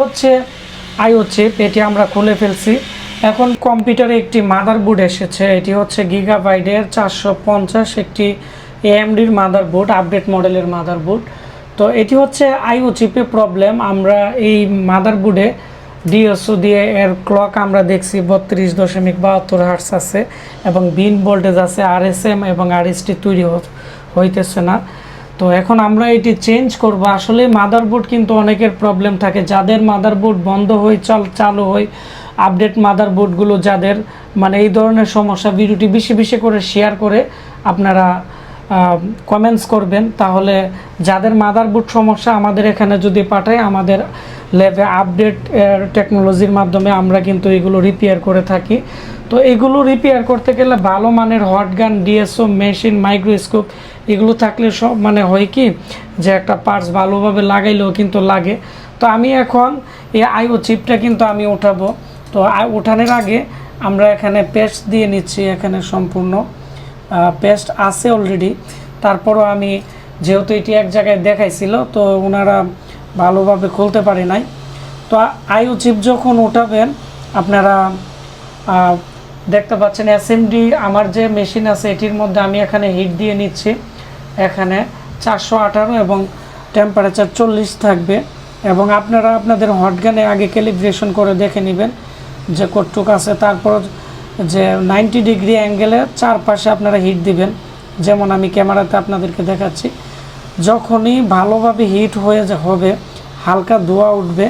হচ্ছে আইও চিপ এটি আমরা খুলে ফেলছি। এখন কম্পিউটারে একটি মাদারবোর্ড এসেছে, এটি হচ্ছে গিগাবাইটের চারশো পঞ্চাশ একটি এএমডির মাদারবোর্ড আপডেট মডেলের মাদারবোর্ড তো এটি হচ্ছে আইও চিপে প্রবলেম আমরা এই মাদারবোর্ডে ডিএসও দিয়ে এর ক্লক আমরা দেখছি বত্রিশ দশমিক বাহাত্তর হার্স আছে এবং বিন ভোল্টেজ আছে আরএসএম এবং আরএসটি তৈরি হইতেছে না। তো এখন আমরা এটি চেঞ্জ করব। আসলে মাদারবোর্ড কিন্তু অনেকের প্রবলেম থাকে। যাদের মাদারবোর্ড বন্ধ হয়ে চল চালু হয় আপডেট মাদারবোর্ডগুলো যাদের মানে এই ধরনের সমস্যা, ভিডিওটি বেশি বেশি করে শেয়ার করে আপনারা কমেন্টস করবেন। তাহলে যাদের মাদারবোর্ড সমস্যা আমাদের এখানে যদি পাঠায়, আমাদের ল্যাবে আপডেট টেকনোলজির মাধ্যমে আমরা কিন্তু এগুলো রিপেয়ার করে থাকি। তো এগুলো রিপেয়ার করতে গেলে ভালো মানের hot gun DSO machine microscope এগুলো থাকলে সব মানে হয় কি যে একটা পার্টস ভালোভাবে লাগাইলেও কিন্তু লাগে। তো আমি এখন এই আইও চিপটা কিন্তু আমি উঠাবো। তো ওঠানোর আগে আমরা এখানে পেস্ট দিয়ে নিচ্ছি এখানে সম্পূর্ণ। পেস্ট আছে অলরেডি তারপরও আমি যেহেতু এটি এক জায়গায় দেখাইছিল, তো ওনারা ভালোভাবে খুলতে পারে নাই। তো আইও চিপ যখন উঠাবেন, আপনারা দেখতে পাচ্ছেন এসএমডি আমার যে মেশিন আছে, এটির মধ্যে আমি এখানে হিট দিয়ে নিচ্ছি। এখানে চারশো আঠারো এবং টেম্পারেচার চল্লিশ থাকবে। এবং আপনারা আপনাদের হটগানে আগে ক্যালিব্রেশন করে দেখে নেবেন যে কটটুক আছে। তারপর যে নাইনটি ডিগ্রি অ্যাঙ্গেলে চারপাশে আপনারা হিট দিবেন। যেমন আমি ক্যামেরাতে আপনাদেরকে দেখাচ্ছি। যখনই ভালোভাবে হিট হয়ে হবে, হালকা ধোয়া উঠবে।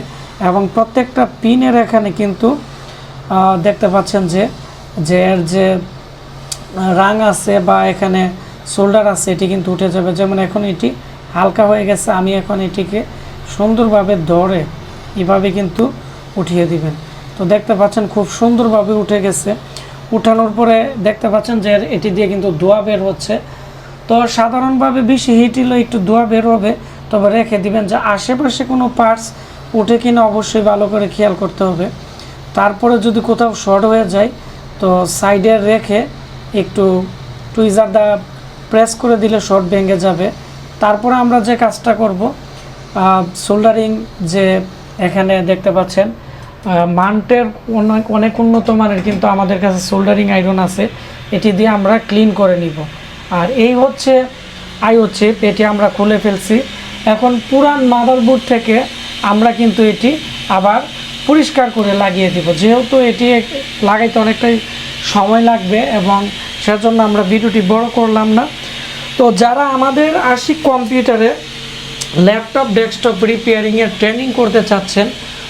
এবং প্রত্যেকটা পিনের এখানে কিন্তু দেখতে পাচ্ছেন যে যে এর যে রাং আছে বা এখানে শোল্ডার আছে, এটি কিন্তু উঠে যাবে। যেমন এখন এটি হালকা হয়ে গেছে, আমি এখন এটিকে সুন্দরভাবে ধরে এভাবে কিন্তু উঠিয়ে দিবেন। তো দেখতে পাচ্ছেন খুব সুন্দরভাবে উঠে গেছে। উঠানোর পরে দেখতে পাচ্ছেন যে এটি দিয়ে কিন্তু ধোয়া বের হচ্ছে। তো সাধারণভাবে বেশি হিট হলে একটু ধোয়া বের হবে, তবে রেখে দিবেন যে আশেপাশে কোনো পার্টস উঠে কিনা অবশ্যই ভালো করে খেয়াল করতে হবে। তারপরে যদি কোথাও শর্ট হয়ে যায় তো সাইডে রেখে একটু টুইজার দা প্রেস করে দিলে শর্ট ভেঙে যাবে। তারপরে আমরা যে কাজটা করব সোল্ডারিং যে এখানে দেখতে পাচ্ছেন মান্টের অনেক অনেক উন্নত মানের কিন্তু আমাদের কাছে সোল্ডারিং আয়রন আছে। এটি দিয়ে আমরা ক্লিন করে নিব। আর এই হচ্ছে আইও চিপ এটি আমরা খুলে ফেলছি। এখন পুরান মাদারবোর্ড থেকে আমরা কিন্তু এটি আবার পরিষ্কার করে লাগিয়ে দিব। যেহেতু এটি লাগাইতে অনেকটাই সময় লাগবে এবং সেজন্য আমরা ভিডিওটি বড় করলাম না। তো যারা আমাদের আসি কম্পিউটারে ল্যাপটপ, ডেস্কটপ রিপেয়ারিংয়ের ট্রেনিং করতে চাচ্ছেন